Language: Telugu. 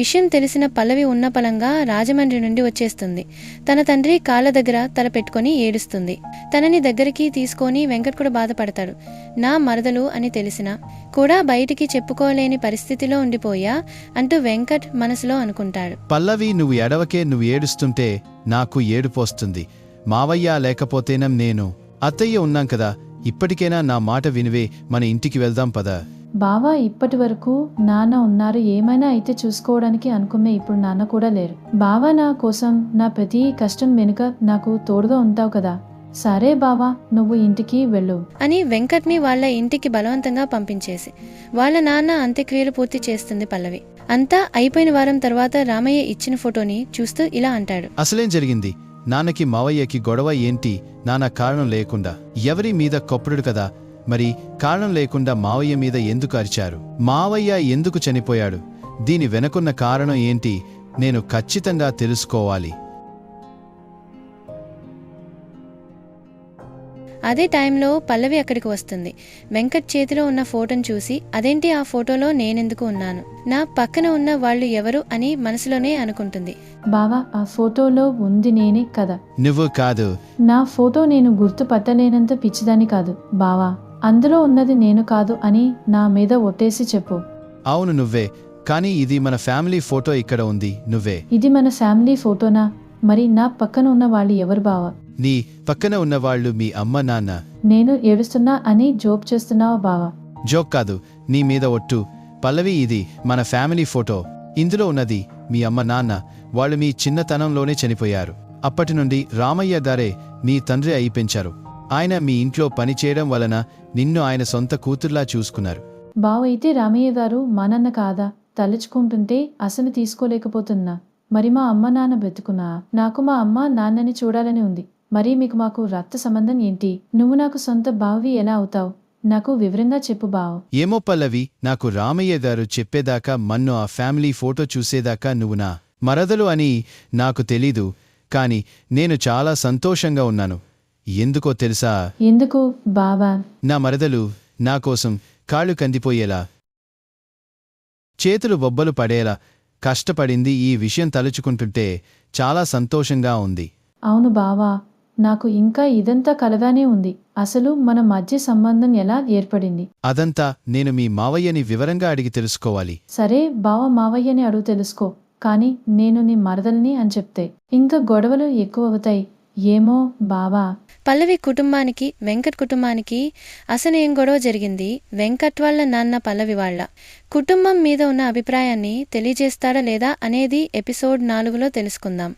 విషయం తెలిసిన పల్లవి ఉన్నపలంగా రాజమండ్రి నుండి వచ్చేస్తుంది. తన తండ్రి కాళ్ళ దగ్గర తల పెట్టుకొని ఏడుస్తుంది. తనని దగ్గరికి తీసుకొని వెంకట్ కూడా బాధపడతాడు. నా మరదలు అని తెలిసినా కూడా బయటికి చెప్పుకోలేని పరిస్థితిలో ఉండిపోయా అంటూ వెంకట్ మనసులో అనుకుంటాడు. పల్లవి నువ్వు ఎడవకే నువ్వు ఏడుస్తుంటే నాకు ఏడుపోస్తుంది మావయ్య లేకపోతేనం నేను అత్తయ్య ఉన్నాం కదా ఇప్పటికైనా నా మాట వినివే మన ఇంటికి వెళ్దాం పదా. బావా ఇప్పటి వరకు నాన్న ఉన్నారు ఏమైనా అయితే చూసుకోవడానికి అనుకునే ఇప్పుడు నాన్న కూడా లేరు. బావా నా కోసం నా ప్రతి కష్టం వెనుక నాకు తోడుగా ఉంటావు కదా. సరే బావా నువ్వు ఇంటికి వెళ్ళు. అని వెంకట్ని వాళ్ళ ఇంటికి బలవంతంగా పంపించేసి వాళ్ళ నాన్న అంత్యక్రియలు పూర్తి చేస్తుంది పల్లవి. అంతా అయిపోయిన వారం తర్వాత రామయ్య ఇచ్చిన ఫోటోని చూస్తూ ఇలా అంటాడు. అసలేం జరిగింది? నాన్నకి మావయ్యకి గొడవ ఏంటి? నాన్న కారణం లేకుండా. ఎవరి మీద కొప్పుడు కదా? మరి కారణం లేకుండా మావయ్య మీద ఎందుకు అరిచారు? మావయ్య ఎందుకు చనిపోయాడు? దీని వెనకున్న కారణం ఏంటి? నేను ఖచ్చితంగా తెలుసుకోవాలి. అదే టైంలో పల్లవి అక్కడికి వస్తుంది. వెంకట్ చేతిలో ఉన్న ఫోటోను చూసి అదేంటి ఆ ఫోటోలో నేనెందుకు ఉన్నాను? నా పక్కన ఉన్న వాళ్ళు ఎవరు? అని మనసులోనే అనుకుంటుంది. బావా ఆ ఫోటోలో ఉంది నేనే కదా. నువ్వు కాదు. నా ఫోటో నేను గుర్తుపట్టలేనంత పిచ్చిదాని కాదు బావా. అందులో ఉన్నది నేను కాదు అని నా మీద ఒట్టేసి చెప్పు. అవును నువ్వే కానీ ఇది మన ఫ్యామిలీ ఫోటో ఇక్కడ ఉంది నువ్వే. ఇది మన ఫ్యామిలీ ఫోటోనా? మరి నా పక్కన ఉన్న వాళ్ళు ఎవరు బావా? నీ పక్కన ఉన్నవాళ్ళు మీ అమ్మ నాన్న. నేను ఏడుస్తున్నా అని జోక్ చేస్తున్నావా బావా? జోక్ కాదు నీ మీద ఒట్టు. పల్లవి ఇది మన ఫ్యామిలీ ఫోటో. ఇందులో ఉన్నది మీ అమ్మ నాన్న. వాళ్ళు మీ చిన్నతనంలోనే చనిపోయారు. అప్పటి నుండి రామయ్య గారే మీ తండ్రి అయి పెంచారు. ఆయన మీ ఇంట్లో పని చేయడం వలన నిన్ను ఆయన సొంత కూతుర్లా చూసుకున్నారు. బావ అయితే రామయ్య గారు మా నాన్న కాదా? తలుచుకుంటుంటే అసలు తీసుకోలేకపోతున్నా. మరి మా అమ్మ నాన్న బ్రతుకున్నా నాకు మా అమ్మ నాన్నని చూడాలని ఉంది. మరి మీకు మాకు రక్త సంబంధం ఏంటి? నువ్వు నాకు సొంత బావి ఎలా అవుతావు? నాకు వివరంగా చెప్పు బావు. ఏమో పల్లవి నాకు రామయ్య గారు చెప్పేదాకా మన్ను ఆ ఫ్యామిలీ ఫోటో చూసేదాకా నువ్వు నా మరదలు అని నాకు తెలీదు. కాని నేను చాలా సంతోషంగా ఉన్నాను. ఎందుకో తెలుసా? ఎందుకు బావా? నా మరదలు నా కోసం కాళ్ళు కందిపోయేలా చేతులు బొబ్బలు పడేలా కష్టపడింది ఈ విషయం తలుచుకుంటుంటే చాలా సంతోషంగా ఉంది. అవును బావా నాకు ఇంకా ఇదంతా కలగానే ఉంది. అసలు మన మధ్య సంబంధం ఎలా ఏర్పడింది? అదంతా నేను మీ మావయ్యని వివరంగా అడిగి తెలుసుకోవాలి. సరే బావ మావయ్యని అడుగు తెలుసుకో. కానీ నేను నీ మరదల్ని అని చెప్తే. ఇంకా గొడవలు ఎక్కువ అవుతాయి. ఏమో బావా? పల్లవి కుటుంబానికి వెంకట్ కుటుంబానికి అసలు ఏం గొడవ జరిగింది. వెంకట్ వాళ్ళ నాన్న పల్లవి వాళ్ళ. కుటుంబం మీద ఉన్న అభిప్రాయాన్ని తెలియజేస్తాడా లేదా అనేది ఎపిసోడ్ నాలుగులో తెలుసుకుందాం.